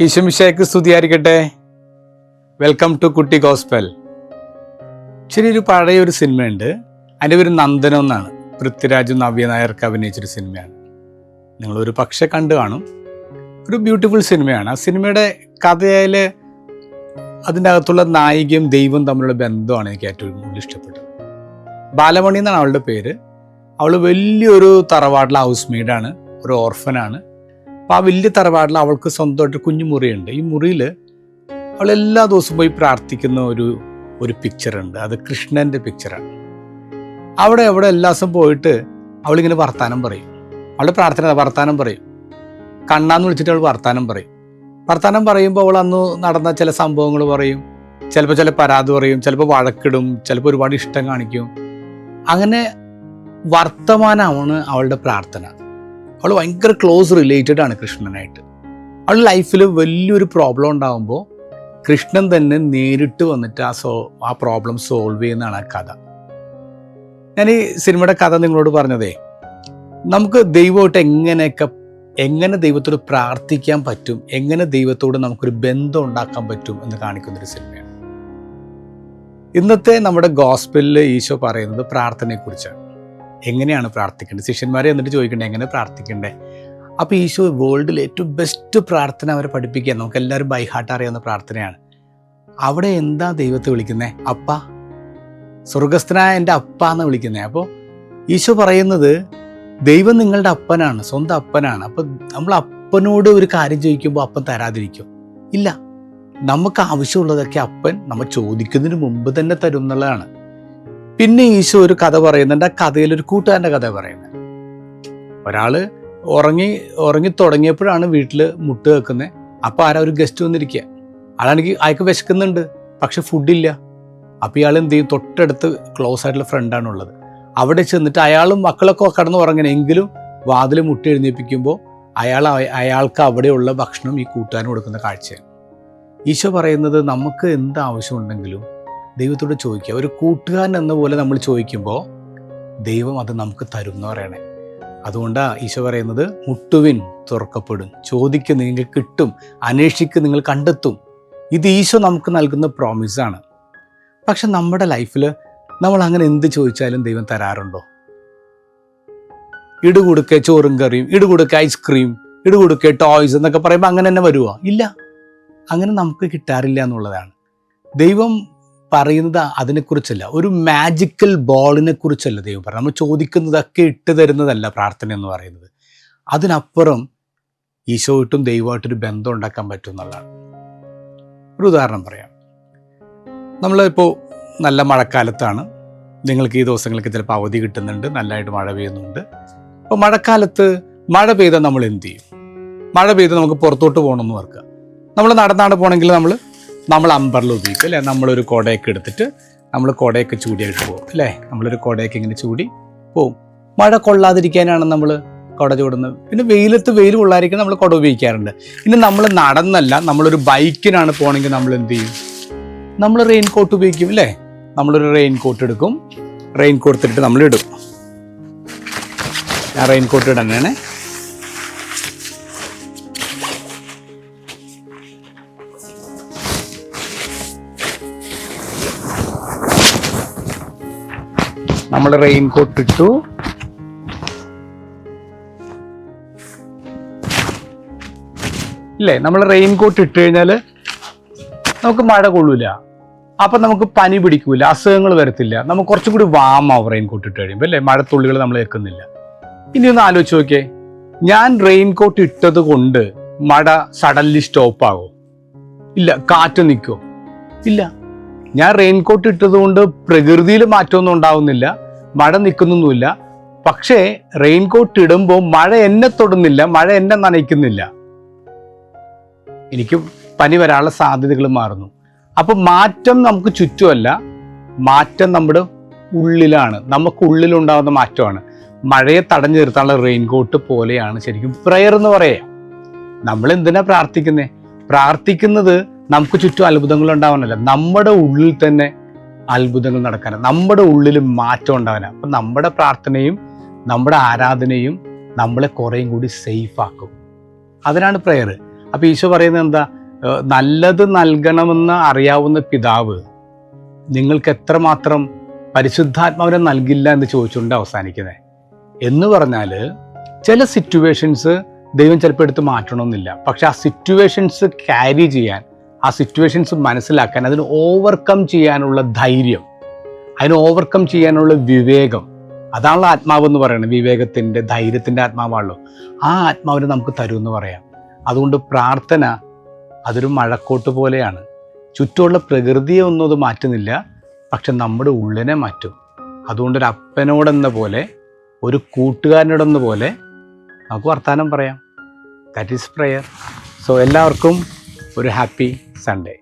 ഈശോമിശയ്ക്ക് സ്തുതിയായിരിക്കട്ടെ. Welcome to കുട്ടി gospel ശരി ഒരു പഴയ ഒരു സിനിമയുണ്ട്. അതിന്റെ പേര് നന്ദനം എന്നാണ്. പൃഥ്വിരാജും നവ്യ നായർക്ക് അഭിനയിച്ചൊരു സിനിമയാണ്. നിങ്ങളൊരു പക്ഷെ കണ്ടു കാണും. ഒരു ബ്യൂട്ടിഫുൾ സിനിമയാണ്. ആ സിനിമയുടെ കഥയിൽ അതിന്റെ അകത്തുള്ള നായികയും ദൈവവും തമ്മിലുള്ള ബന്ധമാണ് എനിക്ക് ഏറ്റവും കൂടുതൽ ഇഷ്ടപ്പെട്ടത്. ബാലമണി എന്നാണ് അവളുടെ പേര്. അവൾ വലിയൊരു തറവാട്ടിലെ ഹൗസ് മെയ്ഡാണ് ഒരു ഓർഫനാണ് അപ്പോൾ ആ വലിയ തറവാടിൽ അവൾക്ക് സ്വന്തമായിട്ട് കുഞ്ഞു മുറിയുണ്ട്. ഈ മുറിയിൽ അവൾ എല്ലാ ദിവസവും പോയി പ്രാർത്ഥിക്കുന്ന ഒരു ഒരു പിക്ചറുണ്ട് അത് കൃഷ്ണന്റെ പിക്ചറാണ് അവിടെ അവിടെ എല്ലാ ദിവസവും പോയിട്ട് അവളിങ്ങനെ വർത്താനം പറയും. അവളുടെ പ്രാർത്ഥന വർത്താനം പറയും. കണ്ണാന്ന് വിളിച്ചിട്ട് അവൾ വർത്താനം പറയും. വർത്താനം പറയുമ്പോൾ അവൾ അന്ന് നടന്ന ചില സംഭവങ്ങൾ പറയും. ചിലപ്പോൾ ചില പരാതി പറയും. ചിലപ്പോൾ വഴക്കിടും. ചിലപ്പോൾ ഒരുപാട് ഇഷ്ടം കാണിക്കും. അങ്ങനെ വർത്തമാനമാണ് അവളുടെ പ്രാർത്ഥന. അവൾ ഭയങ്കര ക്ലോസ് റിലേറ്റഡ് ആണ് കൃഷ്ണനായിട്ട്. അവൾ ലൈഫിൽ വലിയൊരു പ്രോബ്ലം ഉണ്ടാകുമ്പോൾ കൃഷ്ണൻ തന്നെ നേരിട്ട് വന്നിട്ട് ആ സോ ആ പ്രോബ്ലം സോൾവ് ചെയ്യുന്നതാണ് ആ കഥ. ഞാൻ ഈ സിനിമയുടെ കഥ നിങ്ങളോട് പറഞ്ഞതേ നമുക്ക് ദൈവമായിട്ട് എങ്ങനെയൊക്കെ എങ്ങനെ ദൈവത്തോട് പ്രാർത്ഥിക്കാൻ പറ്റും എങ്ങനെ ദൈവത്തോട് നമുക്കൊരു ബന്ധം ഉണ്ടാക്കാൻ പറ്റും എന്ന് കാണിക്കുന്നൊരു സിനിമയാണ്. ഇന്നത്തെ നമ്മുടെ ഗോസ്പലിൽ ഈശോ പറയുന്നത് പ്രാർത്ഥനയെക്കുറിച്ചാണ്. എങ്ങനെയാണ് പ്രാർത്ഥിക്കേണ്ടത്? ശിഷ്യന്മാരെ എന്നിട്ട് ചോദിക്കണ്ടേ എങ്ങനെ പ്രാർത്ഥിക്കണ്ടേ? അപ്പോൾ ഈശോ വേൾഡിൽ ഏറ്റവും ബെസ്റ്റ് പ്രാർത്ഥന അവരെ പഠിപ്പിക്കുക. നമുക്ക് എല്ലാവരും ബൈഹാർട്ട് അറിയാവുന്ന പ്രാർത്ഥനയാണ്. അവിടെ എന്താ ദൈവത്തെ വിളിക്കുന്നത് അപ്പ. സ്വർഗസ്ഥനായ എന്റെ അപ്പ എന്ന് വിളിക്കുന്നത് അപ്പോൾ ഈശോ പറയുന്നത് ദൈവം നിങ്ങളുടെ അപ്പനാണ് സ്വന്തം അപ്പനാണ്. അപ്പം നമ്മൾ അപ്പനോട് ഒരു കാര്യം ചോദിക്കുമ്പോൾ അപ്പൻ തരാതിരിക്കും. ഇല്ല. നമുക്ക് ആവശ്യമുള്ളതൊക്കെ അപ്പൻ നമ്മൾ ചോദിക്കുന്നതിന് മുമ്പ് തന്നെ തരും എന്നുള്ളതാണ്. പിന്നെ ഈശോ ഒരു കഥ പറയുന്നുണ്ട്. ആ കഥയിൽ ഒരു കൂട്ടുകാരന്റെ കഥ പറയുന്നത്. ഒരാൾ ഉറങ്ങി ഉറങ്ങി തുടങ്ങിയപ്പോഴാണ് വീട്ടിൽ മുട്ട് വെക്കുന്നത് അപ്പോൾ ആരാ ഒരു ഗസ്റ്റ് വന്നിരിക്കുക ആളാണെങ്കിൽ അയാൾക്ക് വിശക്കുന്നുണ്ട് പക്ഷെ ഫുഡില്ല അപ്പോൾ ഇയാൾ എന്ത് ചെയ്യും? തൊട്ടടുത്ത് ക്ലോസ് ആയിട്ടുള്ള ഫ്രണ്ടാണ് ഉള്ളത് അവിടെ ചെന്നിട്ട് അയാളും മക്കളൊക്കെ കടന്ന് ഉറങ്ങണം എങ്കിലും വാതിൽ മുട്ടി എഴുന്നേൽപ്പിക്കുമ്പോൾ അയാൾ അയാൾക്ക് അവിടെയുള്ള ഭക്ഷണം ഈ കൂട്ടുകാരന് കൊടുക്കുന്ന കാഴ്ചയാണ്. ഈശോ പറയുന്നത് നമുക്ക് എന്ത് ആവശ്യമുണ്ടെങ്കിലും ദൈവത്തോട് ചോദിക്കുക. ഒരു കൂട്ടുകാരൻ എന്ന പോലെ നമ്മൾ ചോദിക്കുമ്പോൾ ദൈവം അത് നമുക്ക് തരും എന്ന് പറയണേ. അതുകൊണ്ടാണ് ഈശോ പറയുന്നത് മുട്ടുവിൻ തുറക്കപ്പെടും. ചോദിക്ക് നിങ്ങൾ കിട്ടും. അന്വേഷിക്ക് നിങ്ങൾ കണ്ടെത്തും. ഇത് ഈശോ നമുക്ക് നൽകുന്ന പ്രോമിസാണ് പക്ഷെ നമ്മുടെ ലൈഫിൽ നമ്മൾ അങ്ങനെ എന്ത് ചോദിച്ചാലും ദൈവം തരാറുണ്ടോ? ഇടുകൊടുക്കെ ചോറും കറിയും ഇടുകൊടുക്കെ ഐസ്ക്രീം ഇടുകൊടുക്കെ ടോയ്സ് എന്നൊക്കെ പറയുമ്പോൾ അങ്ങനെ തന്നെ വരുമോ ഇല്ല. അങ്ങനെ നമുക്ക് കിട്ടാറില്ല എന്നുള്ളതാണ്. ദൈവം പറയുന്നത് അതിനെക്കുറിച്ചല്ല. ഒരു മാജിക്കൽ ബോളിനെ കുറിച്ചല്ല ദൈവം പറയുന്നത് നമ്മൾ ചോദിക്കുന്നതൊക്കെ ഇട്ട് തരുന്നതല്ല പ്രാർത്ഥന എന്ന് പറയുന്നത്. അതിനപ്പുറം ഈശോയിട്ടും ദൈവമായിട്ടൊരു ബന്ധം ഉണ്ടാക്കാൻ പറ്റും എന്നുള്ളതാണ്. ഒരു ഉദാഹരണം പറയാം. നമ്മളിപ്പോൾ നല്ല മഴക്കാലത്താണ്. നിങ്ങൾക്ക് ഈ ദിവസങ്ങൾക്ക് ചിലപ്പോൾ അവധി കിട്ടുന്നുണ്ട്. നല്ലതായിട്ട് മഴ പെയ്യുന്നുണ്ട്. അപ്പോൾ മഴക്കാലത്ത് മഴ പെയ്താൽ നമ്മൾ എന്ത് ചെയ്യും? മഴ പെയ്ത് നമുക്ക് പുറത്തോട്ട് പോകണമെന്ന് ഓർക്കുക. നമ്മൾ നടന്നാണ് പോകണമെങ്കിൽ നമ്മൾ നമ്മൾ അമ്പറിൽ ഉപയോഗിക്കും അല്ലേ? നമ്മളൊരു കുടയൊക്കെ എടുത്തിട്ട് നമ്മൾ കുടയൊക്കെ ചൂടിയായിട്ട് പോകും അല്ലേ? നമ്മളൊരു കുടയൊക്കെ ഇങ്ങനെ ചൂടി പോവും മഴ കൊള്ളാതിരിക്കാനാണ് നമ്മൾ കുട ചൂടുന്നത്. പിന്നെ വെയിലത്ത് വെയിൽ കൊള്ളാതിരിക്കാൻ നമ്മൾ കുട ഉപയോഗിക്കാറുണ്ട്. പിന്നെ നമ്മൾ നടന്നല്ല നമ്മളൊരു ബൈക്കിനാണ് പോകണമെങ്കിൽ നമ്മൾ എന്ത് ചെയ്യും? നമ്മൾ റെയിൻ കോട്ട് ഉപയോഗിക്കും അല്ലേ? നമ്മളൊരു റെയിൻ കോട്ട് എടുക്കും. റെയിൻ കോട്ട് എടുത്തിട്ട് നമ്മൾ ഇടും. ഞാൻ റെയിൻ കോട്ട് ഇടണേ നമ്മൾ റെയിൻ കോട്ട് ഇട്ടു. ഇല്ലേ? നമ്മൾ റെയിൻ കോട്ട് ഇട്ട് കഴിഞ്ഞാൽ നമുക്ക് മഴ കൊള്ളൂല. അപ്പം നമുക്ക് പനി പിടിക്കൂല അസുഖങ്ങൾ വരത്തില്ല. നമുക്ക് കുറച്ചും കൂടി വാമാവും റെയിൻ കോട്ട് ഇട്ട് കഴിയുമ്പോൾ അല്ലേ? മഴത്തുള്ളികൾ നമ്മൾ ഏൽക്കുന്നില്ല. ഇനി ഒന്ന് ആലോചിച്ച് നോക്കിയേ. ഞാൻ റെയിൻ കോട്ട് ഇട്ടത് കൊണ്ട് മഴ സഡൻലി സ്റ്റോപ്പ് ആകും ഇല്ല കാറ്റ് നിൽക്കോ ഇല്ല. ഞാൻ റെയിൻ കോട്ട് ഇട്ടത് കൊണ്ട് പ്രകൃതിയിൽ മാറ്റമൊന്നും ഉണ്ടാവുന്നില്ല. മഴ നിൽക്കുന്നൊന്നുമില്ല. പക്ഷേ റെയിൻകോട്ട് ഇടുമ്പോൾ മഴ എന്നെ തൊടുന്നില്ല മഴ എന്നെ നനയ്ക്കുന്നില്ല. എനിക്ക് പനി വരാനുള്ള സാധ്യതകൾ മാറുന്നു. അപ്പോൾ മാറ്റം നമുക്ക് ചുറ്റുമല്ല മാറ്റം നമ്മുടെ ഉള്ളിലാണ്. നമുക്ക് ഉള്ളിലുണ്ടാകുന്ന മാറ്റമാണ്. മഴയെ തടഞ്ഞു നിർത്താനുള്ള റെയിൻകോട്ട് പോലെയാണ് ശരിക്കും പ്രയർ എന്ന് പറയാം. നമ്മൾ എന്തിനാ പ്രാർത്ഥിക്കുന്നത് പ്രാർത്ഥിക്കുന്നത് നമുക്ക് ചുറ്റും അത്ഭുതങ്ങൾ ഉണ്ടാവാനല്ല. നമ്മുടെ ഉള്ളിൽ തന്നെ അത്ഭുതങ്ങൾ നടക്കാനാണ് നമ്മുടെ ഉള്ളിൽ മാറ്റം ഉണ്ടാകാനാണ് അപ്പം നമ്മുടെ പ്രാർത്ഥനയും നമ്മുടെ ആരാധനയും നമ്മളെ കുറേയും കൂടി സേഫ് ആക്കും. അതിനാണ് പ്രെയർ അപ്പോൾ ഈശോ പറയുന്നത് എന്താ? നല്ലത് നൽകണമെന്ന് അറിയാവുന്ന പിതാവ് നിങ്ങൾക്ക് എത്രമാത്രം പരിശുദ്ധാത്മാവിനെ നൽകില്ല എന്ന് ചോദിച്ചുകൊണ്ട് അവസാനിക്കുന്നത്. എന്ന് പറഞ്ഞാൽ ചില സിറ്റുവേഷൻസ് ദൈവം ചിലപ്പോൾ എടുത്ത് മാറ്റണമെന്നില്ല. പക്ഷെ ആ സിറ്റുവേഷൻസ് ക്യാരി ചെയ്യാൻ ആ സിറ്റുവേഷൻസ് മനസ്സിലാക്കാൻ അതിന് ഓവർകം ചെയ്യാനുള്ള ധൈര്യം അതിന് ഓവർകം ചെയ്യാനുള്ള വിവേകം. അതാണല്ലോ ആത്മാവ് എന്ന് പറയുന്നത് വിവേകത്തിന്റെ ധൈര്യത്തിന്റെ ആത്മാവാണല്ലോ. ആ ആത്മാവിനെ നമുക്ക് തരുമെന്ന് പറയാം. അതുകൊണ്ട് പ്രാർത്ഥന അതൊരു മഴക്കോട്ട് പോലെയാണ്. ചുറ്റുമുള്ള പ്രകൃതിയെ ഒന്നും അത് മാറ്റുന്നില്ല പക്ഷെ നമ്മുടെ ഉള്ളിനെ മാറ്റും. അതുകൊണ്ട് അപ്പനോടെന്ന പോലെ ഒരു കൂട്ടുകാരനോടെന്ന പോലെ നമുക്ക് വർത്തമാനം പറയാം. ദാറ്റ് ഈസ് പ്രെയർ സോ എല്ലാവർക്കും ഒരു ഹാപ്പി സൺഡേ